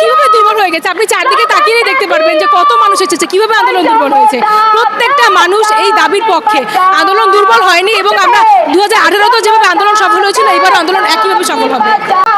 কীভাবে দুর্বল হয়ে গেছে? আপনি চারদিকে তাকিয়ে দেখতে পারবেন যে কত মানুষ এসেছে, কীভাবে আন্দোলন দুর্বল হয়েছে। প্রত্যেকটা মানুষ এই দাবির পক্ষে। আন্দোলন দুর্বল হয়নি এবং আমরা দু হাজার আঠেরোতে যেভাবে আন্দোলন সফল হয়েছিল এবার আন্দোলন একইভাবে সফল হবে।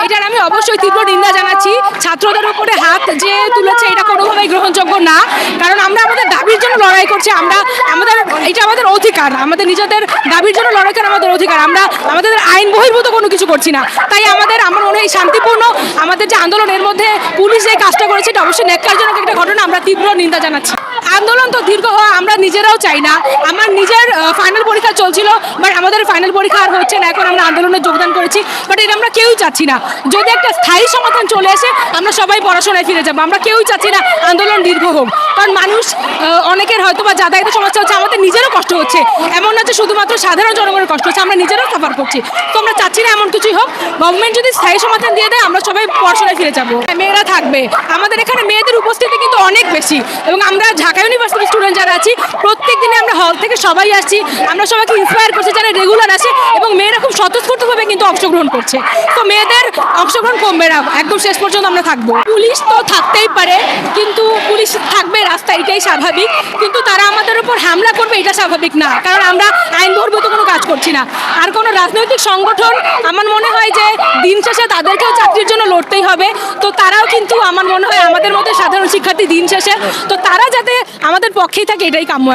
এটার আমি অবশ্যই তীব্র নিন্দা জানাচ্ছি। ছাত্রদের উপরে হাত যে তুলেছে, এটা কোনোভাবেই গ্রহণযোগ্য না। কারণ আমরা আমাদের দাবির জন্য লড়াই করছে, আমরা আমাদের এটা আমাদের অধিকার, আমাদের নিজেদের দাবির জন্য লড়াই করা আমাদের অধিকার, আমরা আমাদের আইন বহির্ভূত কোনো কিছু করছি না। তাই আমাদের, আমার মনে হয় শান্তিপূর্ণ, আমাদের যে আন্দোলনের মধ্যে পুলিশ যে কাজটা করেছে, এটা অবশ্যই ন্যাক্কারজনক একটা ঘটনা, আমরা তীব্র নিন্দা জানাচ্ছি। আন্দোলন তো দীর্ঘ হওয়া আমরা নিজেরাও চাই না। আমার নিজের ফাইনাল পরীক্ষা চলছিল বাট আমাদের ফাইনাল পরীক্ষা আর হচ্ছে না, এখন আমরা আন্দোলনে যোগদান করেছি বাট এটা আমরা কেউই চাচ্ছি না। যদি একটা স্থায়ী সমাধান চলে আসে, আমরা সবাই পড়াশোনায় ফিরে যাব। আমরা কেউই চাচ্ছি না আন্দোলন দীর্ঘ হোক, কারণ মানুষ অনেকের হয়তো বা যাতায়াতের সমস্যা হচ্ছে, আমাদের নিজেরও কষ্ট হচ্ছে। এমন না যে শুধুমাত্র সাধারণ জনগণের কষ্ট হচ্ছে, আমরা নিজেরাও সাফার করছি। তো আমরা চাচ্ছি না এমন কিছুই হোক। গভর্নমেন্ট যদি স্থায়ী সমাধান দিয়ে দেয়, আমরা সবাই পড়াশোনায় ফিরে যাব। মেয়েরা থাকবে। আমাদের এখানে মেয়েদের উপস্থিতি কিন্তু অনেক বেশি, এবং আমরা ঢাকা ইউনিভার্সিটির স্টুডেন্ট যারা আছি প্রত্যেক দিনে আমরা হল থেকে সবাই আসছি। আমরা সবাইকে ইন্সপায়ার করছি যারা রেগুলার আসে এবং মেয়েরা খুব স্বতঃস্ফূর্তভাবে কিন্তু অংশগ্রহণ করছে। তো মেয়েদের অংশগ্রহণ কমবে না, একদম শেষ পর্যন্ত আমরা থাকব। পুলিশ তো থাকতেই পারে, কিন্তু পুলিশ থাকবে রাস্তা, এটাই স্বাভাবিক। কিন্তু উপর হামলা করবে এটা স্বাভাবিক না। কারণ আমরা আইন বহির্ভূত কোনো কাজ করছি না। আর কোনো রাজনৈতিক সংগঠন, আমার মনে হয় যে দিন শেষে তাদেরকেও চাকরির জন্য লড়তেই হবে। তো তারাও কিন্তু আমার মনে হয় আমাদের মতো সাধারণ শিক্ষার্থী দিন শেষে, তো তারা যাতে আমাদের পক্ষেই থাকে, এটাই কাম্য।